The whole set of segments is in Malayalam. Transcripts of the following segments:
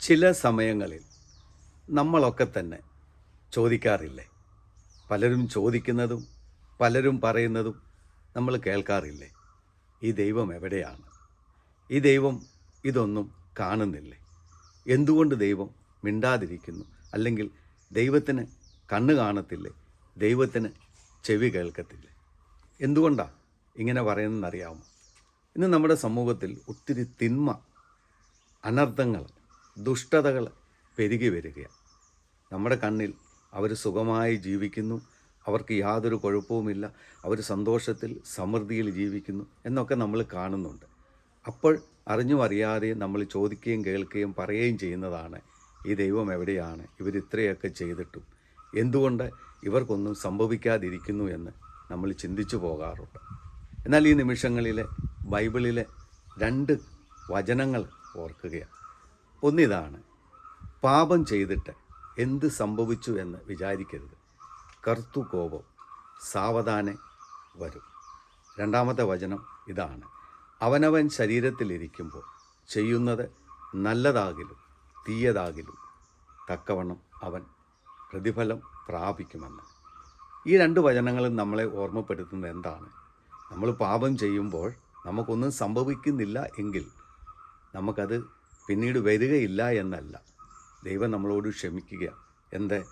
ചില സമയങ്ങളിൽ നമ്മളൊക്കെ തന്നെ ചോദിക്കാറില്ലേ? പലരും ചോദിക്കുന്നതും പലരും പറയുന്നതും നമ്മൾ കേൾക്കാറില്ലേ? ഈ ദൈവം എവിടെയാണ്? ഈ ദൈവം ഇതൊന്നും കാണുന്നില്ലേ? എന്തുകൊണ്ട് ദൈവം മിണ്ടാതിരിക്കുന്നു? അല്ലെങ്കിൽ ദൈവത്തിന് കണ്ണ് കാണത്തില്ലേ? ദൈവത്തിന് ചെവി കേൾക്കത്തില്ലേ? എന്തുകൊണ്ടാണ് ഇങ്ങനെ പറയുന്നതെന്നറിയാമോ? ഇന്ന് നമ്മുടെ സമൂഹത്തിൽ ഒത്തിരി തിന്മ അനർത്ഥങ്ങൾ ദുഷ്ടതകൾ പെരുകി വരികയാണ്. നമ്മുടെ കണ്ണിൽ അവർ സുഖമായി ജീവിക്കുന്നു. അവർക്ക് യാതൊരു കുഴപ്പവുമില്ല അവർ സന്തോഷത്തിൽ സമൃദ്ധിയിൽ ജീവിക്കുന്നു എന്നൊക്കെ നമ്മൾ കാണുന്നുണ്ട്. അപ്പോൾ അറിഞ്ഞും അറിയാതെയും നമ്മൾ ചോദിക്കുകയും കേൾക്കുകയും പറയുകയും ചെയ്യുന്നതാണ് ഈ ദൈവം എവിടെയാണ്? ഇവർ ഇത്രയൊക്കെ ചെയ്തിട്ടും എന്തുകൊണ്ട് ഇവർക്കൊന്നും സംഭവിക്കാതിരിക്കുന്നു എന്ന് നമ്മൾ ചിന്തിച്ചു പോകാറുണ്ട്. എന്നാൽ ഈ നിമിഷങ്ങളിലെ ബൈബിളിലെ രണ്ട് വചനങ്ങൾ ഓർക്കുകയാണ്. ഒന്നിതാണ് പാപം ചെയ്തിട്ട് എന്ത് സംഭവിച്ചു എന്ന് വിചാരിക്കരുത്. കർത്തു കോപം സാവധാനെ വരും. രണ്ടാമത്തെ വചനം ഇതാണ്. അവനവൻ ശരീരത്തിലിരിക്കുമ്പോൾ ചെയ്യുന്നത് നല്ലതാകിലും തീയതാകിലും തക്കവണ്ണം അവൻ പ്രതിഫലം പ്രാപിക്കുമെന്ന്. ഈ രണ്ട് വചനങ്ങളും നമ്മളെ ഓർമ്മപ്പെടുത്തുന്നത് എന്താണ്? നമ്മൾ പാപം ചെയ്യുമ്പോൾ നമുക്കൊന്നും സംഭവിക്കുന്നില്ല എങ്കിൽ നമുക്കത് പിന്നീട് വരികയില്ല എന്നല്ല. ദൈവം നമ്മളോട് ക്ഷമിക്കുക. എന്ത്?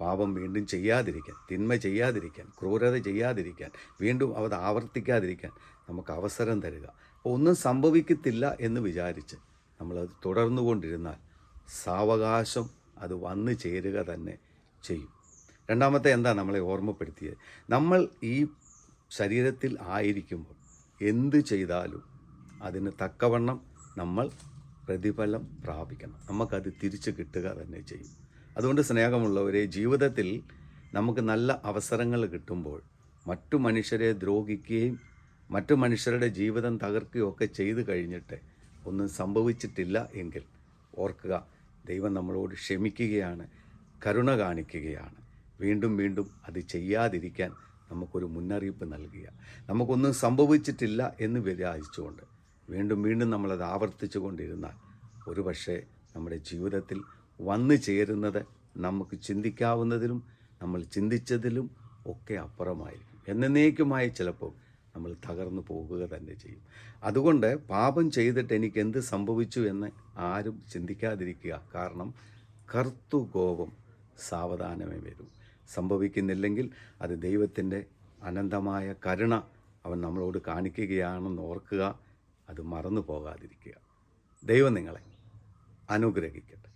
പാപം വീണ്ടും ചെയ്യാതിരിക്കാൻ തിന്മ ചെയ്യാതിരിക്കാൻ ക്രൂരത ചെയ്യാതിരിക്കാൻ വീണ്ടും അത് ആവർത്തിക്കാതിരിക്കാൻ നമുക്ക് അവസരം തരിക. അപ്പോൾ ഒന്നും സംഭവിക്കത്തില്ല എന്ന് വിചാരിച്ച് നമ്മളത് തുടർന്നു കൊണ്ടിരുന്നാൽ സാവകാശം അത് വന്നു ചേരുക തന്നെ ചെയ്യും. രണ്ടാമത്തെ എന്താ നമ്മളെ ഓർമ്മപ്പെടുത്തിയത്? നമ്മൾ ഈ ശരീരത്തിൽ ആയിരിക്കുമ്പോൾ എന്ത് ചെയ്താലും അതിന് തക്കവണ്ണം നമ്മൾ പ്രതിഫലം പ്രാപിക്കണം. നമുക്കത് തിരിച്ചു കിട്ടുക തന്നെ ചെയ്യും. അതുകൊണ്ട് സ്നേഹമുള്ളവരെ ജീവിതത്തിൽ നമുക്ക് നല്ല അവസരങ്ങൾ കിട്ടുമ്പോൾ മറ്റു മനുഷ്യരെ ദ്രോഹിക്കുകയും മറ്റു മനുഷ്യരുടെ ജീവിതം തകർക്കുകയും ഒക്കെ ചെയ്തു കഴിഞ്ഞിട്ട് ഒന്നും സംഭവിച്ചിട്ടില്ല എങ്കിൽ ഓർക്കുക ദൈവം നമ്മളോട് ക്ഷമിക്കുകയാണ് കരുണ കാണിക്കുകയാണ്. വീണ്ടും വീണ്ടും അത് ചെയ്യാതിരിക്കാൻ നമുക്കൊരു മുന്നറിയിപ്പ് നൽകുക. നമുക്കൊന്നും സംഭവിച്ചിട്ടില്ല എന്ന് വിചാരിച്ചുകൊണ്ട് വീണ്ടും വീണ്ടും നമ്മളത് ആവർത്തിച്ചു കൊണ്ടിരുന്നാൽ ഒരു പക്ഷേ നമ്മുടെ ജീവിതത്തിൽ വന്നു ചേരുന്നത് നമുക്ക് ചിന്തിക്കാവുന്നതിലും നമ്മൾ ചിന്തിച്ചതിലും ഒക്കെ അപ്പുറമായിരിക്കും. എന്നേക്കുമായി ചിലപ്പോൾ നമ്മൾ തകർന്നു പോകുക തന്നെ ചെയ്യും. അതുകൊണ്ട് പാപം ചെയ്തിട്ട് എനിക്ക് എന്ത് സംഭവിച്ചു എന്ന് ആരും ചിന്തിക്കാതിരിക്കുക. കാരണം കർത്തു കോപം സാവധാനമേ വരും. സംഭവിക്കുന്നില്ലെങ്കിൽ അത് ദൈവത്തിന്റെ അനന്തമായ കരുണ അവൻ നമ്മളോട് കാണിക്കുകയാണെന്ന് ഓർക്കുക. അത് മറന്നു പോകാതിരിക്കുക. ദൈവം നിങ്ങളെ അനുഗ്രഹിക്കട്ടെ.